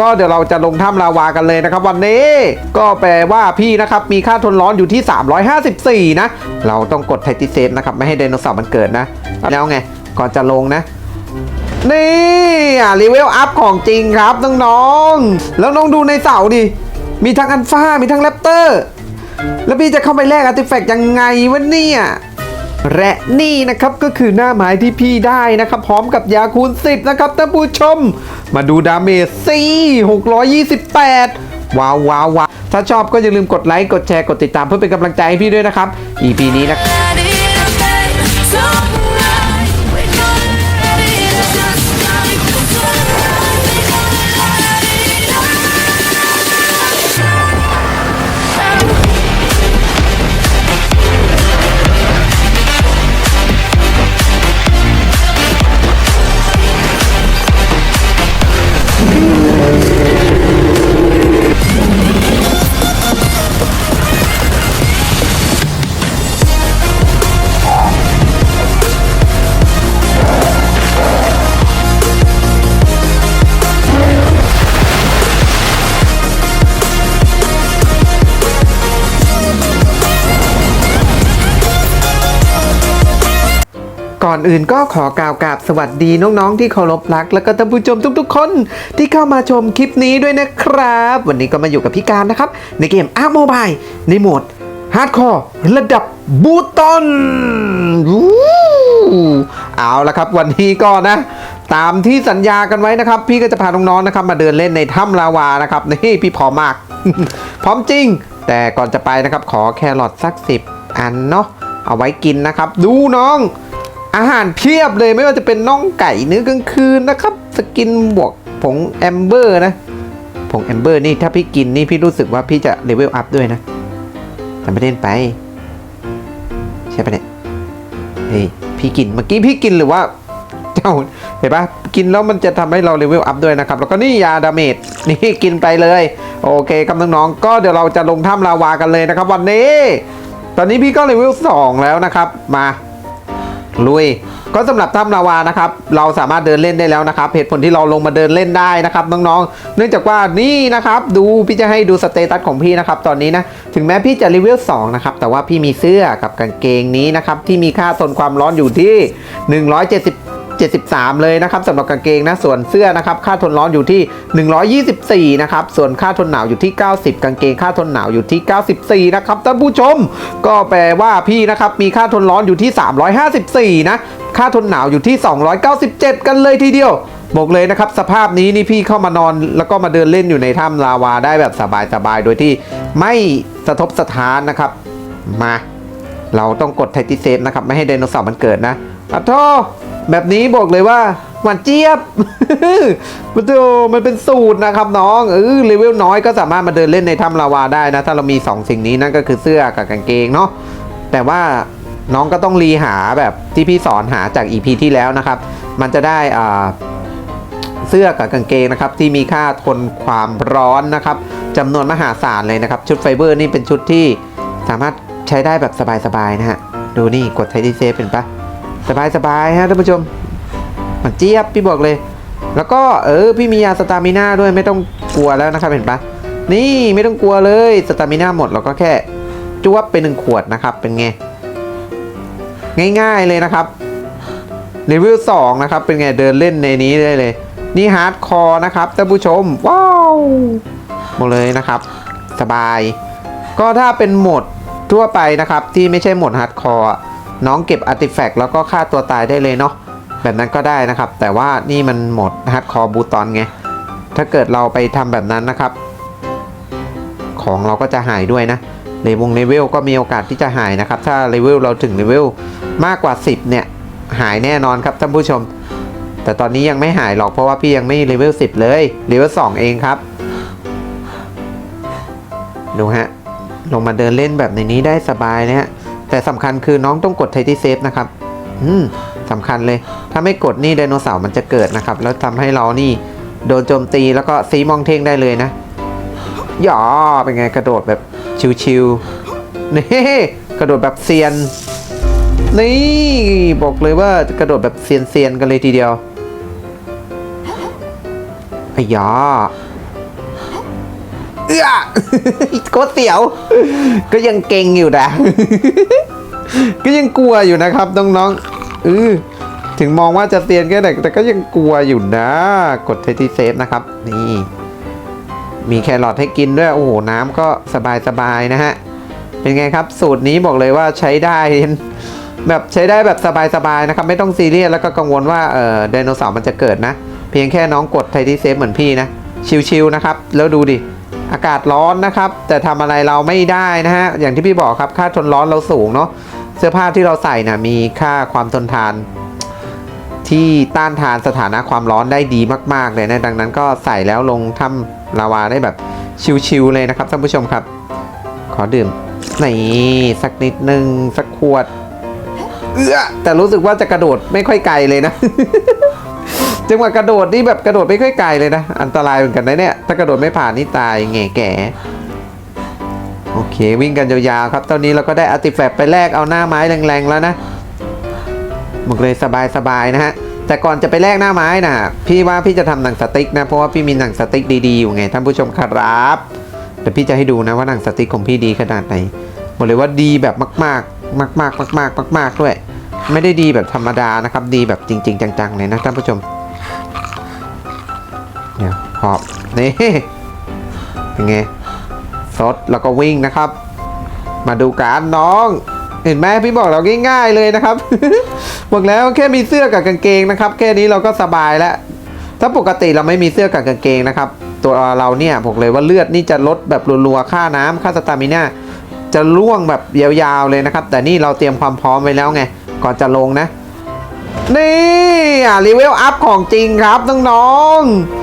ก็เดี๋ยวเราจะลงถ้ำลาวากันเลยนะครับ วันนี้ก็แปลว่าพี่นะครับมีค่าทนร้อนอยู่ที่ 354 นะ เราต้องกดไทติเซฟนะครับ ไม่ให้ไดโนเสาร์มันเกิดนะ แล้วไง ก่อนจะลงนะ นี่อะรีเวลอัพของจริงครับน้องๆแล้วน้องดูในเสาดิ มีทั้งอันฟ้ามีทั้งแรปเตอร์ แล้วพี่จะเข้าไปแลกอาร์ติแฟกต์ยังไงวะเนี่ย และนี่นะครับก็คือหน้าหมายที่พี่ได้นะครับ พร้อมกับยาคูณ 10 นะครับท่านผู้ชม มาดูดาเมจซี628 ว้าวว้าวว้าวถ้าชอบก็อย่าลืมกดไลค์ กดแชร์ กดติดตามเพื่อเป็นกำลังใจให้พี่ด้วยนะครับ EP นี้นะครับ อนอื่นก็ขอกล่าวกราบสวัสดีน้องๆที่เคารพรัก และก็ท่านผู้ชมทุกๆ คนที่เข้ามาชมคลิปนี้ด้วยนะครับ วันนี้ก็มาอยู่กับพี่การนะครับ ในเกมอาร์โมบายในโหมดฮาร์ดคอร์ระดับบูตอนวู้เอาละครับวันนี้ก็นะ ตามที่สัญญากันไว้นะครับ พี่ก็จะพาน้องๆนะครับ มาเดินเล่นในถ้ำลาวานะครับนี่พี่พร้อมมาก พร้อมจริง แต่ก่อนจะไปนะครับ ขอแครอทสักสิบอันเนาะเอาไว้กินนะครับ ดูน้อง อาหารเพียบเลยไม่ว่าจะเป็นน่องไก่เนื้อกลางคืนนะครับ สกินบวกผงแอมเบอร์นะผงแอมเบอร์นี่ถ้าพี่กินนี่พี่รู้สึกว่าพี่จะเลเวลอัพด้วยนะแต่ไม่เล่นไป ใช่ปะเนี่ยเฮ้ยพี่กินเมื่อกี้พี่กินหรือว่า เจ้าเห็นปะกินแล้วมันจะทำให้เราเลเวลอัพด้วยนะครับ แล้วก็นี่ยาดาเมจนี่กินไปเลย โอเคครับน้องๆก็เดี๋ยวเราจะลงถ้ำลาวากันเลยนะครับ วันนี้ ตอนนี้พี่ก็เลเวล2แล้วนะครับ มา ลุย ก็สำหรับถ้ำลาวานะครับ เราสามารถเดินเล่นได้แล้วนะครับ เหตุผลที่เราลงมาเดินเล่นได้นะครับน้องๆ เนื่องจากว่านี่นะครับ ดูพี่จะให้ดูสเตตัสของพี่นะครับ ตอนนี้นะ ถึงแม้พี่จะเลเวล2นะครับ แต่ว่าพี่มีเสื้อกับกางเกงนี้นะครับ ที่มีค่าทนความร้อนอยู่ที่ 170 73 เลยนะครับสำหรับกางเกงนะส่วนเสื้อนะครับค่าทนร้อนอยู่ที่ 124 นะครับส่วนค่าทนหนาวอยู่ที่ 90 กางเกงค่าทนหนาวอยู่ที่ 94 นะครับท่านผู้ชม ก็แปลว่าพี่นะครับมีค่าทนร้อนอยู่ที่ 354 นะค่าทนหนาวอยู่ที่ 297 กันเลยทีเดียวบอกเลยนะครับสภาพนี้นี่พี่เข้ามานอนแล้วก็มาเดินเล่นอยู่ในถ้ำลาวาได้แบบสบายๆ โดยที่ไม่สะทบสะท้านนะครับ มา เราต้องกดไทติเซฟนะครับ ไม่ให้ไดโนเสาร์มันเกิดนะอะโท แบบนี้บอกเลยว่าหวานเจี๊ยบมันโตมันเป็นสูตรนะครับน้องเออเลเวลน้อยก็สามารถมาเดินเล่นในถ้ำลาวาได้นะ ถ้าเรามี 2 สิ่งนี้นั่นก็คือเสื้อกับกางเกงเนาะแต่ว่าน้องก็ต้องรีหาแบบที่พี่สอนหาจาก EP ที่แล้วนะครับ มันจะได้อ่าเสื้อกับกางเกงนะครับที่มีค่าทนความร้อนนะครับจำนวนมหาศาลเลยนะครับ ชุดไฟเบอร์นี่เป็นชุดที่สามารถใช้ได้แบบสบายๆนะฮะดูนี่กดไทดีเซฟเป็นปะ สบายๆฮะท่านผู้ชมมันเจี๊ยบพี่บอกเลย แล้วก็เออพี่มียาสตามิน่าด้วยไม่ต้องกลัวแล้วนะครับเห็นปะนี่ไม่ต้องกลัวเลยสตามิน่าหมดเราก็แค่จวบไปหนึ่งขวดนะครับเป็นไงง่ายๆเลยนะครับเลเวล2นะครับเป็นไงเดินเล่นในนี้ได้เลย นี่ฮาร์ดคอร์นะครับท่านผู้ชม ว้าวหมดเลยนะครับ สบาย ก็ถ้าเป็นโหมดทั่วไปนะครับที่ไม่ใช่โหมดฮาร์ดคอร์ น้องเก็บอาร์ติแฟกต์แล้วก็ฆ่าตัวตายได้เลยเนาะแบบนั้นก็ได้นะครับ แต่ว่านี่มันหมดฮาร์ดคอร์บูตอนไง ถ้าเกิดเราไปทำแบบนั้นนะครับ ของเราก็จะหายด้วยนะเลวงเลเวลก็มีโอกาสที่จะหายนะครับ ถ้าเลเวลเราถึงเลเวลมากกว่า 10 เนี่ย หายแน่นอนครับท่านผู้ชม แต่ตอนนี้ยังไม่หายหรอกเพราะว่าพี่ยังไม่เลเวล10 เลยเลเวล2เองครับดูฮะลงมาเดินเล่นแบบในนี้ได้สบายนะฮะ แต่สำคัญคือน้องต้องกดไทที่เซฟนะครับ อืมสำคัญเลย ถ้าไม่กดนี่ไดโนเสาร์มันจะเกิดนะครับ แล้วทำให้เรานี่โดนโจมตีแล้วก็ซีมองเทงได้เลยนะหยอเป็นไงกระโดดแบบชิวๆนี่กระโดดแบบเซียน นี่บอกเลยว่ากระโดดแบบเซียนๆกันเลยทีเดียวไอ้ยา อื้อโคตรเสียว ก็ยังเก่งอยู่นะ ก็ยังกลัวอยู่นะครับน้องๆเออถึงมองว่าจะเซียนแค่ไหนแต่ก็ยังกลัวอยู่นะ กดเทที่เซฟนะครับ นี่ มีแครอทให้กินด้วย โอ้โห น้ำก็สบายๆนะฮะ เป็นไงครับ สูตรนี้บอกเลยว่าใช้ได้แบบใช้ได้แบบสบายๆนะครับ ไม่ต้องซีเรียสแล้วก็กังวลว่าเออไดโนเสาร์มันจะเกิดนะ เพียงแค่น้องกดไทที่เซฟเหมือนพี่นะ ชิวๆนะครับ แล้วดูดิ อากาศร้อนนะครับ แต่ทำอะไรเราไม่ได้นะฮะอย่างที่พี่บอกครับค่าทนร้อนเราสูงเนาะเสื้อผ้าที่เราใส่นะมีค่าความทนทาน ที่ต้านทานสถานะความร้อนได้ดีมาก ๆ เลยนะดังนั้นก็ใส่แล้วลงถ้ำลาวาได้แบบชิวๆเลยนะครับท่านผู้ชมครับ ขอดื่มนี่สักนิดนึงสักขวด เอื้อแต่รู้สึกว่าจะกระโดดไม่ค่อยไกลเลยนะ จังหวะกระโดดนี่แบบกระโดดไม่ค่อยไกลเลยนะ อันตรายเหมือนกันนะเนี่ย ถ้ากระโดดไม่ผ่านนี่ตายแง่แก่โอเค วิ่งกันยาวๆครับ ตอนนี้เราก็ได้อาร์ติแฟกต์ไปแลกเอาหน้าไม้แรงๆแล้วนะบอกเลยสบายๆนะฮะแต่ก่อนจะไปแลกหน้าไม้นะพี่ว่าพี่จะทำหนังสติ๊กนะเพราะว่าพี่มีหนังสติ๊กดีๆอยู่ไงท่านผู้ชมครับเดี๋ยวพี่จะให้ดูนะว่าหนังสติ๊กของพี่ดีขนาดไหนบอกเลยว่าดีแบบมากๆ มากๆมากๆมากๆด้วย ไม่ได้ดีแบบธรรมดานะครับ ดีแบบจริง ๆ จังๆเลยนะท่านผู้ชม หอบนี่เป็นไงซดแล้วก็วิ่งนะครับ มาดูการน้อง เห็นไหมพี่บอกเราง่าย ๆเลยนะครับ บอกแล้วแค่มีเสื้อกับกางเกงนะครับ แค่นี้เราก็สบายแล้วถ้าปกติเราไม่มีเสื้อกับกางเกงนะครับ ตัวเราเนี่ยบอกเลยว่าเลือดนี่จะลดแบบรัวๆค่าน้ำค่าสตามิน่าจะล่วงแบบยาวๆเลยนะครับ แต่นี่เราเตรียมความพร้อมไว้แล้วไง ก่อนจะลงนะ นี่อะรีเวลอัพของจริงครับน้องๆ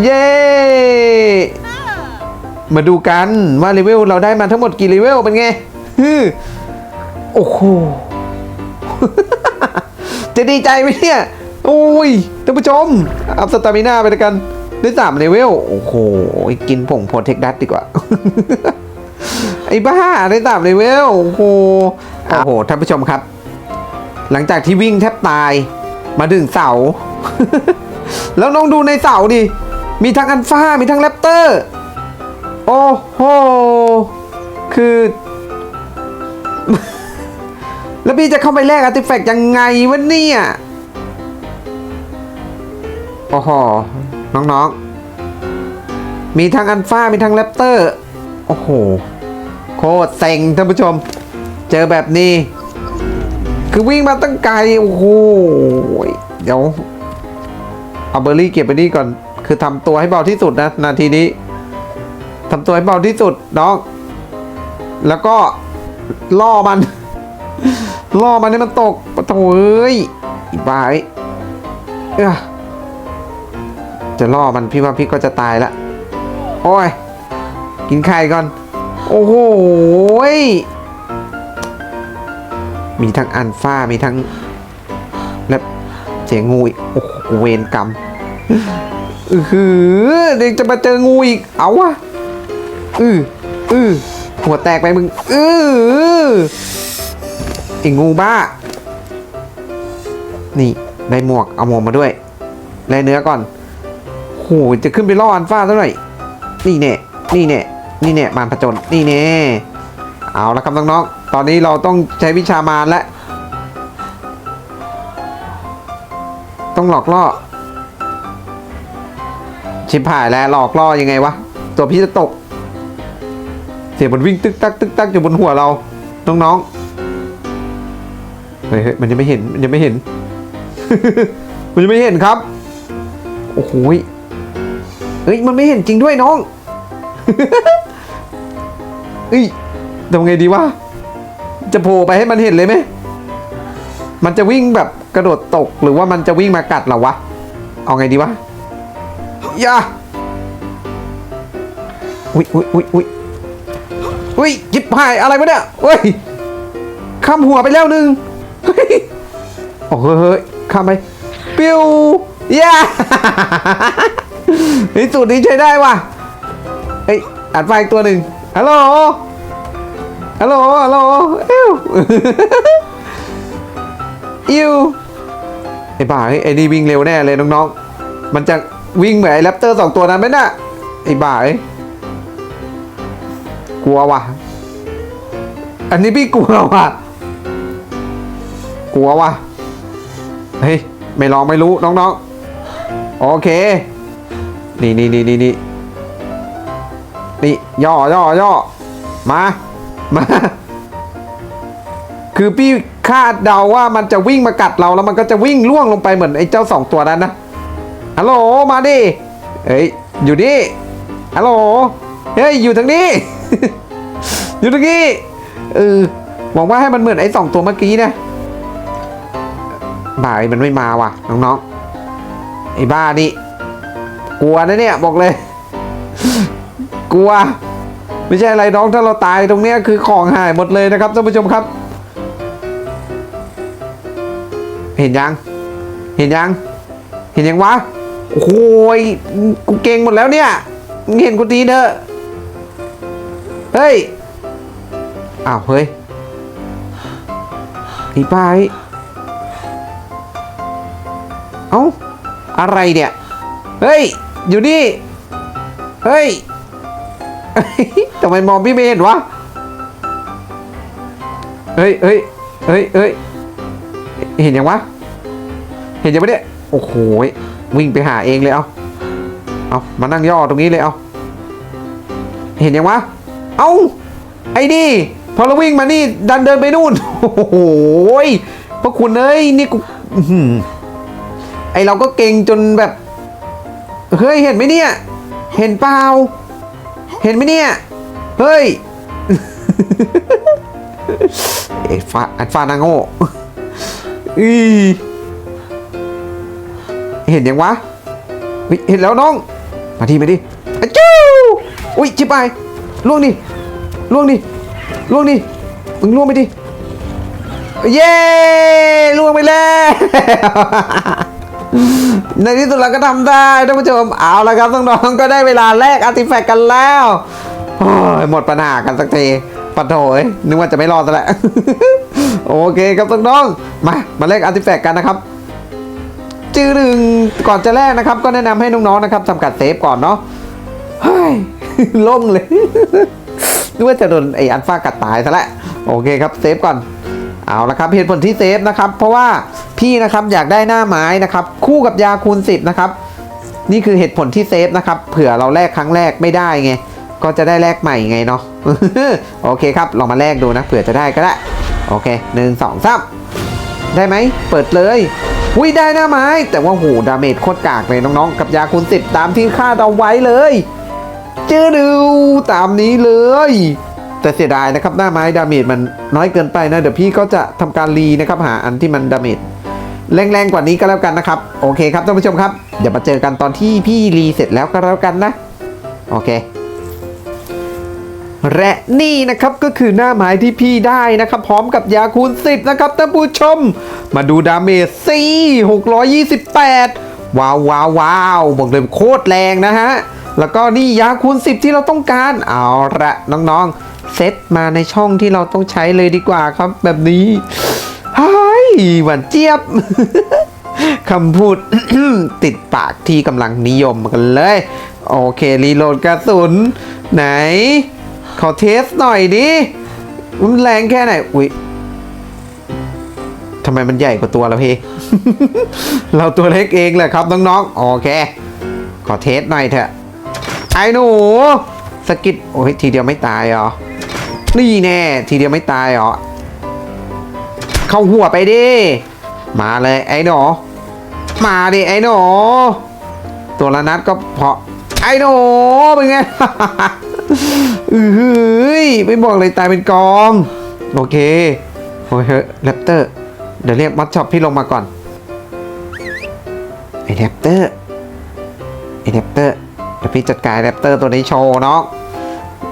เย้ มาดูกันว่าเลเวลเราได้มาทั้งหมดกี่เลเวลเป็นไงฮึโอ้โห จะดีใจไหมเนี่ย โอ้ยท่านผู้ชม อัพสตามิน่าไปด้วยกันได้สามเลเวล โอ้โห กินผงโปรเทคดัตดีกว่า ไอ้บ้าได้สามเลเวล โอ้โห โอ้โห ท่านผู้ชมครับ หลังจากที่วิ่งแทบตาย มาถึงเสา แล้วน้องดูในเสาดิ มีทั้งอันฟ้ามีทั้งแรปเตอร์ โอ้โห คือ แล้วพี่จะเข้าไปแลกอาร์ติแฟกต์ยังไงวะเนี่ย โอ้โห น้องๆ มีทั้งอันฟ้ามีทั้งแรปเตอร์ โอ้โห โคตรเซ็งท่านผู้ชม เจอแบบนี้ คือวิ่งมาตั้งไกล โอ้โห เดี๋ยว เอาเบอร์รี่เก็บไปนี่ก่อน คือทำตัวให้เบาที่สุดนะนาทีนี้ทำตัวให้เบาที่สุดน้อง แล้วก็ล่อมัน ล่อมันให้มันตกปะโถเอ้ยอีบายเออจะล่อมันพี่ว่าพี่ก็จะตายละ โอ้ย กินไข่ก่อน โอ้โหยมีทั้งอันฟ้ามีทั้งและเสียงงูอีกโอ้โหเวรกรรม อือหือเด็กจะมาเจองูอีก เอาวะอืออือหัวแตกไปมึง อือไอ้งูบ้า นี่ได้หมวก เอาหมวกมาด้วยได้เนื้อก่อนโหจะขึ้นไปล่ออันฟ้าซะหน่อย นี่แน่ นี่แน่ นี่แน่มารผจญนี่แน่ เอาละครับน้องๆ ตอนนี้เราต้องใช้วิชามารแล้ว ต้องหลอกล่อ ชิบหายแล้วหลอกล่อยังไงวะ ตัวพี่จะตก เสียงมันวิ่งตึกตักตึกตักอยู่บนหัวเรา น้องๆเฮ้ยเฮ้ยมันยังไม่เห็นมันยังไม่เห็น มันยังไม่เห็นครับ โอ้โหยเฮ้ยมันไม่เห็นจริงด้วยน้องเอ้ยทำไงดีวะจะโผล่ไปให้มันเห็นเลยไหม มันจะวิ่งแบบกระโดดตกหรือว่ามันจะวิ่งมากัดเราวะ เอาไงดีวะ อย่าอุ้ยอุ้ยอุ้ยอุ้ยอุ้ยจิบหายอะไรวะเนี่ยเฮ้ยข้ามหัวไปแล้วหนึ่งเฮ้ยโอ้เฮ้ยข้ามไปปิ้วย่าเฮ้สูตรนี้ใช้ได้ว่ะเฮ้ยอัดไฟอีกตัวหนึ่งฮัลโหลฮัลโหลฮัลโหลอิวอิวไอ้บ้ายไอ้นี่วิ่งเร็วแน่เลยน้องๆ มันจะ วิ่งเหมือนไอ้แรปเตอร์สองตัวนั้นไหมน่ะไอ้บ้าเอ้ยกลัวว่ะ อันนี้พี่กลัวว่ะ กลัวว่ะ เฮ้ย ไม่ลองไม่รู้น้องๆ โอเค นี่นี่นี่นี่นี่นี่ย่อย่อย่อมา มา คือพี่คาดเดาว่ามันจะวิ่งมากัดเราแล้วมันก็จะวิ่งล่วงลงไปเหมือนไอ้เจ้าสองตัวนั้นนะ ฮัลโหลมาดิเฮ้ยอยู่นี่ฮัลโหลเฮ้ยอยู่ทางนี้ อยู่ทางนี้เออหวังว่าให้มันเหมือนไอ้สองตัวเมื่อกี้นะบ่ายมันไม่มาว่ะน้องๆไอ้บ้านี่กลัวนะเนี่ยบอกเลย กลัว ไม่ใช่อะไรน้องถ้าเราตายตรงเนี้ยคือของหายหมดเลยนะครับท่านผู้ชมครับ เห็นยัง เห็นยัง เห็นยังวะ โอ้โหยกูเก่งหมดแล้วเนี่ยมึงเห็นกูทีเถอะเฮ้ย อ้าว เฮ้ยพี่ป้ายเอ้า อะไรเนี่ย เฮ้ย อยู่นี่ เฮ้ยทำไมมองพี่ไม่เห็นวะ เฮ้ยเฮ้ยเฮ้ยเฮ้ย เห็นยังวะ เห็นยังไม่เนี่ย โอ้โห วิ่งไปหาเองเลยเอาเอามานั่งย่อตรงนี้เลยเอาเห็นยังวะเอาไอ้นี่พอเราวิ่งมานี่ดันเดินไปนู่นโอ้โหพระคุณเอ้ยนี่กูไอเราก็เก่งจนแบบ เฮ้ยเห็นไหมเนี่ย เห็นเปล่า เห็นไหมเนี่ย เฮ้ยเอ้ฟ้าอันฟ้านางโง่อี เห็นยังวะเห็นแล้วน้อง มาทีมาดิอจู้อุ้ยชิบไปล่วงดิล่วงดิล่วงดิมึงล่วงไปดิเย้ล่วงไปแล้วในที่สุดเราก็ทำได้ท่านผู้ชมเอาละครับน้องๆก็ได้เวลาแลกอาร์ติแฟกต์กันแล้วหมดปัญหากันสักทีปะโถยนึกว่าจะไม่รอดซะแล้ว โอเคครับน้องๆมา มาแลกอาร์ติแฟกต์กันนะครับ จื้อหนึ่งก่อนจะแลกนะครับ ก็แนะนำให้น้องๆนะครับทำการเซฟก่อนเนาะเฮ้ยล่งเลยนึกว่าจะโดนไออันฟ้ากัดตายซะแล้วโอเคครับเซฟก่อนเอาละครับเหตุผลที่เซฟนะครับ เพราะว่าพี่นะครับอยากได้หน้าไม้นะครับ คู่กับยาคูณสิบนะครับนี่คือเหตุผลที่เซฟนะครับเผื่อเราแลกครั้งแรกไม่ได้ไงก็จะได้แลกใหม่ไงเนาะโอเคครับลองมาแลกดูนะเผื่อจะได้ก็ได้โอเคหนึ่งสองสามได้ไหมเปิดเลย อุ้ยได้หน้าไม้ แต่ว่าโหดาเมจโคตรกากเลยน้องๆ กับยาคูณสิบตามที่คาดเอาไว้เลยเจอดูตามนี้เลย แต่เสียดายนะครับหน้าไม้ดาเมจมันน้อยเกินไปนะ เดี๋ยวพี่ก็จะทำการรีนะครับหาอันที่มันดาเมจแรงๆกว่านี้ก็แล้วกันนะครับ โอเคครับท่านผู้ชมครับเดี๋ยวมาเจอกันตอนที่พี่รีเสร็จแล้วก็แล้วกันนะ โอเค และนี่นะครับก็คือหน้าไม้ที่พี่ได้นะครับ พร้อมกับยาคูณ 10 นะครับท่านผู้ชม มาดูดาเมจซี628ว้าวว้าวว้าวบอกเลยโคตรแรงนะฮะ แล้วก็นี่ยาคูณ 10 ที่เราต้องการ เอาละน้องๆ เซตมาในช่องที่เราต้องใช้เลยดีกว่าครับ แบบนี้เฮ้ยหวานเจี๊ยบคำพูดติดปากที่กำลังนิยมกันเลย โอเค รีโหลดกระสุน ไหน ขอเทสหน่อยดิ มันแรงแค่ไหน อุ๊ยทำไมมันใหญ่กว่าตัวเราพี่ เราตัวเล็กเองแหละครับน้องๆ โอเค ขอเทสหน่อยเถอะ ไอ้หนูสกิดโอ้ยทีเดียวไม่ตายเหรอ นี่แน่ ทีเดียวไม่ตายเหรอ เข้าหัวไปดิ มาเลยไอ้หนู มาดิไอ้หนู ตัวละนัดก็พอ ไอ้หนูเป็นไง อือหือไม่บอกเลยตายเป็นกอง โอเคโอ้ยเฮ้ยแรปเตอร์ เดี๋ยวเรียกมัดช็อปพี่ลงมาก่อนไอแรปเตอร์ไอแรปเตอร์เดี๋ยวพี่จัดการแรปเตอร์ตัวนี้โชว์น้อง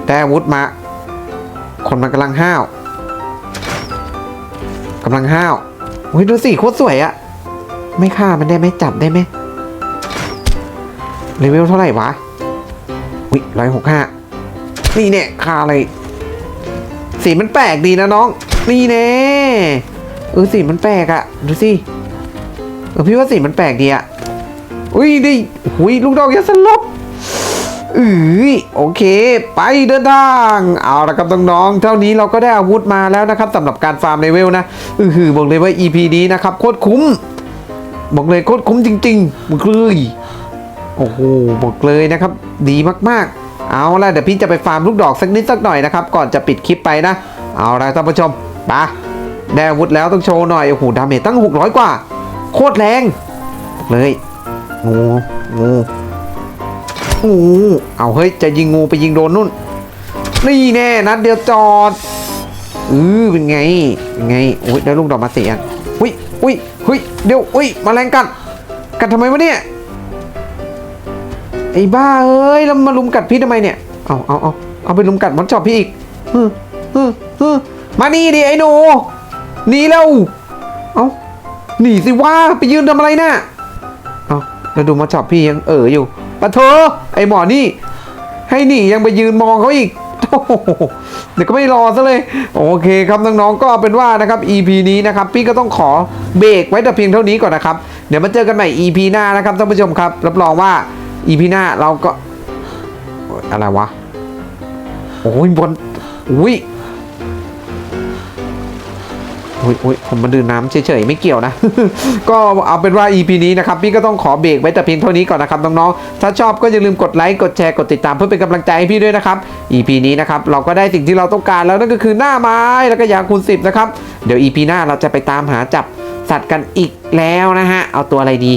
ได้อาวุธมา คนมันกำลังห้าวกำลังห้าวโอ้ยดูสิโคตรสวยอะไม่ฆ่ามันได้ไหมจับได้ไหมเลเวลเท่าไหร่วะวิร้อยหกห้า นี่เนี่ยฆ่าอะไร สีมันแปลกดีนะน้อง นี่แน่เออสีมันแปลกอะดูสิเออพี่ว่าสีมันแปลกดีอะอุ้ยดิหุยลูกดอกยาสลบอือโอเค ไปเดินทาง เอาละครับน้องๆ เท่านี้เราก็ได้อาวุธมาแล้วนะครับสำหรับการฟาร์มเลเวลนะ อือหือบอกเลยว่า EP นี้นะครับโคตรคุ้ม บอกเลยโคตรคุ้มจริงๆบอกเลยโอ้โหบอกเลยนะครับ ดีมากๆ เอาละเดี๋ยวพี่จะไปฟาร์มลูกดอกสักนิดสักหน่อยนะครับก่อนจะปิดคลิปไปนะเอาละท่านผู้ชมไปได้อาวุธแล้วต้องโชว์หน่อยโอ้โหดาเมจตั้ง 600 กว่า โคตรแรงเลยงูงูงูเอาเฮ้ยจะยิงงูไปยิงโดนนู่น นี่แน่นัดเดียวจอดอือเป็นไงเป็นไงโอ้ยได้ลูกดอกมาเสี่อันอุ้ยอุ้ยเฮ้ยเดี๋ยวอุ้ยมาแรงกัดกัดทำไมวะเนี่ย ไอ้บ้าเอ้ยแล้วมาลุมกัดพี่ทำไมเนี่ย เอาเอาเอาเอาไปลุมกัดมดจอบพี่อีกฮึฮึฮึมานี่ดิไอ้หนูหนีแล้วเอาหนีสิว่าไปยืนทำอะไรน่ะเอาแล้วดูมดจอบพี่ยังเอออยู่ปะเธอไอ้หมอนี่ ให้หนียังไปยืนมองเขาอีกเดี๋ยวก็ไม่รอซะเลย โอเคครับน้องๆก็เป็นว่านะครับ EP นี้นะครับ พี่ก็ต้องขอเบรกไว้แต่เพียงเท่านี้ก่อนนะครับ เดี๋ยวมาเจอกันใหม่ EP หน้านะครับท่านผู้ชมครับ รับรองว่า EP หน้าเราก็ อะไรวะ โอ้ยบนอุ้ยอุ้ยอุ้ยผมมาดื่มน้ำเฉยๆ ไม่เกี่ยวนะ ก็เอาเป็นว่า EP นี้นะครับ พี่ก็ต้องขอเบรกไว้แต่เพียงเท่านี้ก่อนนะครับน้องๆ ถ้าชอบก็อย่าลืมกดไลค์ กดแชร์ กดติดตามเพื่อเป็นกำลังใจให้พี่ด้วยนะครับ EP นี้นะครับ เราก็ได้สิ่งที่เราต้องการแล้วนั่นก็คือหน้าไม้แล้วก็ยางคูณ10 นะครับ เดี๋ยว EP หน้าเราจะไปตามหาจับ สัตว์กันอีกแล้วนะฮะ เอาตัวอะไรดี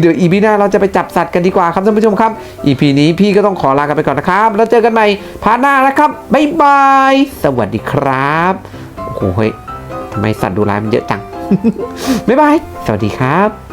เดี๋ยวอีพีหน้าเราจะไปจับสัตว์กันดีกว่าครับท่านผู้ชมครับ อีพีนี้พี่ก็ต้องขอลากันไปก่อนนะครับ แล้วเจอกันใหม่พาร์ทหน้านะครับบ๊ายบาย สวัสดีครับ โอ้โหทำไมสัตว์ดูร้ายมันเยอะจังบ๊ายบาย สวัสดีครับ